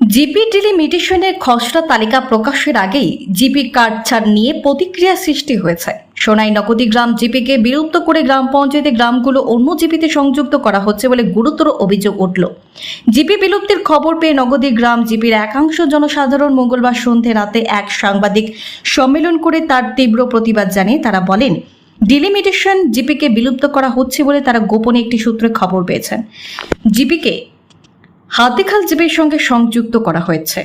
GP ডিলিমিটেশনের খসড়া তালিকা প্রকাশের আগেই জিপি কার্ড ছাড় নিয়ে প্রতিক্রিয়া সৃষ্টি হয়েছে। সোনাই নগদী গ্রাম জিপিকে বিলুপ্ত করে গ্রাম পঞ্চায়েতে গ্রামগুলো অন্য জিপিতে সংযুক্ত করা হচ্ছে বলে গুরুতর অভিযোগ উঠল। জিপি বিলুপ্তির খবর পেয়ে নগদী গ্রাম জিপির একাংশ জনসাধারণ মঙ্গলবার সন্ধে রাতে এক সাংবাদিক সম্মেলন করে তার তীব্র প্রতিবাদ জানিয়ে তারা বলেন ডিলিমিটেশন জিপিকে বিলুপ্ত করা হচ্ছে বলে তারা গোপনে একটি সূত্রে খবর পেয়েছেন। জিপিকে হাতেখাল জীবের সঙ্গে সংযুক্ত করা হয়েছে।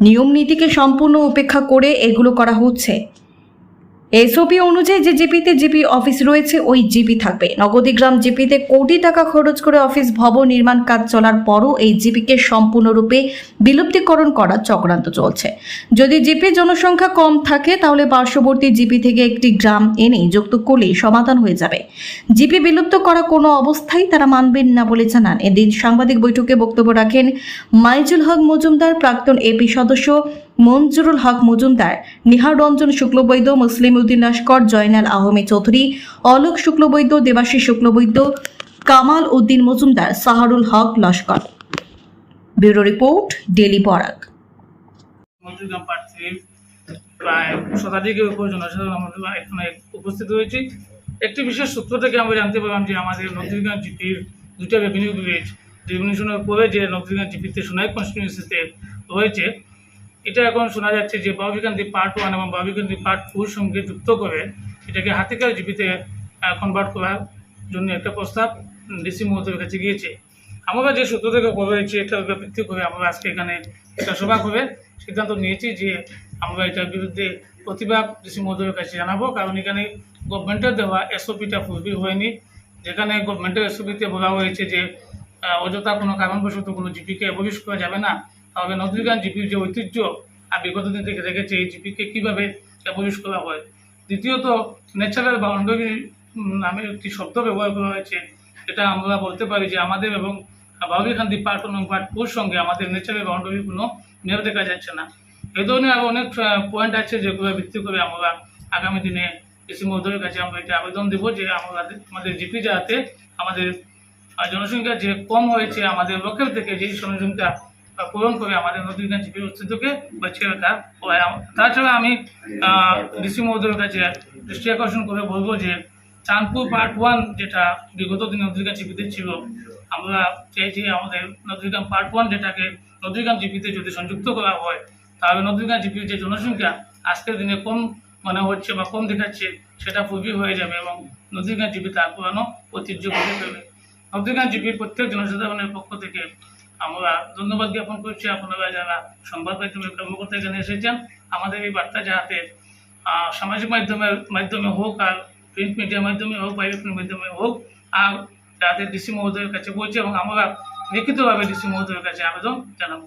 নিয়ম নীতিকে সম্পূর্ণ উপেক্ষা করে এগুলো করা হচ্ছে। এসওপি অনুযায়ী যে জিপিতে জিপি অফিস রয়েছে, ওই জিপি থাকবে। নগদীগ্রাম জিপিতে কোটি টাকা খরচ করে অফিস ভবন নির্মাণ কাজ চলার পরও এই জিপিকে সম্পূর্ণরূপে বিলুপ্তিকরণ করার চক্রান্ত চলছে। যদি জিপি জনসংখ্যা কম থাকে, তাহলে পার্শ্ববর্তী জিপি থেকে একটি গ্রাম এনে যুক্ত করলেই সমাধান হয়ে যাবে। জিপি বিলুপ্ত করা কোনো অবস্থায় তারা মানবেন না বলে জানান। এদিন সাংবাদিক বৈঠকে বক্তব্য রাখেন মাইজুল হক মজুমদার, প্রাক্তন এপি সদস্য Manjurul Haque Majumdar Nihar Ranjan Suklabaidya, Muslim Uddin Laskar, Joynal Ahmed Choudhury, Alok Suklabaidya Debashi Suklabaidya, Kamal Uddin Majumdar, Saharul Haque Laskar. Bureau report, daily মন্ত্রীগ্রাম প্রায় এখানে উপস্থিত হয়েছি। একটি বিশেষ সূত্র থেকে আমরা জানতে পারলাম যে আমাদের নদীরগাঁ জিপির দুটা রেভিনিউ ভিলেজ রেভিনিউশনের পরে যে নদীরগাঁ জিপিতে সোনাই কনস্টিটিউন্সিতে রয়েছে এটা এখন শোনা যাচ্ছে যে বাবিকান্দি পার্ট ওয়ান এবং বাবিকান্দি পার্ট টুর সঙ্গে যুক্ত করে এটাকে হাতিকার জিপিতে কনভার্ট করার জন্য একটা প্রস্তাব ডিসি মহোদয়ের কাছে গিয়েছে। আমরা যে সূত্র থেকে খবর হয়েছে এটার ভিত্তি করে আমরা আজকে এখানে একটা সভা করে সিদ্ধান্ত নিয়েছি যে আমরা এটার বিরুদ্ধে প্রতিবাদ ডিসি মহোদয়ের কাছে জানাব। কারণ এখানে গভর্নমেন্টের দেওয়া এসওপিটা ফুলফিল হয়নি। যেখানে গভর্নমেন্টের এসওপিতে বলা হয়েছে যে অযথা কোনো কারণবশত কোনো জিপিকে অবহিষ করা যাবে না। তাহলে নদীগান জিপির যে ঐতিহ্য আর বিগত দিন থেকে রেখেছে এই জিপিকে কীভাবে অবহিষ করা হয়। দ্বিতীয়ত, ন্যাচারাল বাউন্ডারি নামে একটি শব্দ ব্যবহার করা হয়েছে। এটা আমরা বলতে পারি যে আমাদের এবং বাউরিখান্দি পার্ট এবং পার্ট টুর সঙ্গে আমাদের ন্যাচারাল বাউন্ডারি কোনো মেল দেখা যাচ্ছে না। এ ধরনের আরও অনেক পয়েন্ট আছে যেগুলো ভিত্তি করে আমরা আগামী দিনে কৃষি মহোদয়ের কাছে আমরা এটা আবেদন দেবো যে আমরা আমাদের জিপি যাতে আমাদের জনসংখ্যা যে কম হয়েছে আমাদের লোকের থেকে যেই জনসংখ্যা পূরণ করে আমাদের নদীগঞ্জ জিপির অস্তিত্বকে বাঁচিয়ে রাখা। তাছাড়া আমি ডিসি মহোদয়ের কাছে দৃষ্টি আকর্ষণ করে বলব যে, চাঁদপুর পার্ট ওয়ান যেটা বিগত দিনে নদীগঞ্জ জিপিতে ছিল, আমরা চাইছি আমাদের নদীগ্রাম পার্ট ওয়ান যেটাকে নদীগ্রাম জিপিতে যদি সংযুক্ত করা হয়, তাহলে নদীগ্রাম জিপির যে জনসংখ্যা আজকের দিনে কম মনে হচ্ছে বা কম দেখাচ্ছে, সেটা পূর্বই হয়ে যাবে এবং নদীগ্রাম জিপি তার পুরানো ঐতিহ্য বলে ফেলবে নদীগ্রাম জিপির প্রত্যেক জনসাধারণের পক্ষ থেকে আমরা ধন্যবাদ জ্ঞাপন করছি আপনারা যারা সংবাদ মাধ্যমের কর্মকর্তা এখানে এসেছেন। আমাদের এই বার্তা যাহাতে সামাজিক মাধ্যমের মাধ্যমে হোক আর প্রিন্ট মিডিয়ার মাধ্যমে হোক বা ইলেকট্রনিক মাধ্যমে হোক, আর যাতে ডিসি মহোদয়ের কাছে পৌঁছে এবং আমরা লিখিতভাবে ডিসি মহোদয়ের কাছে আবেদন জানাব।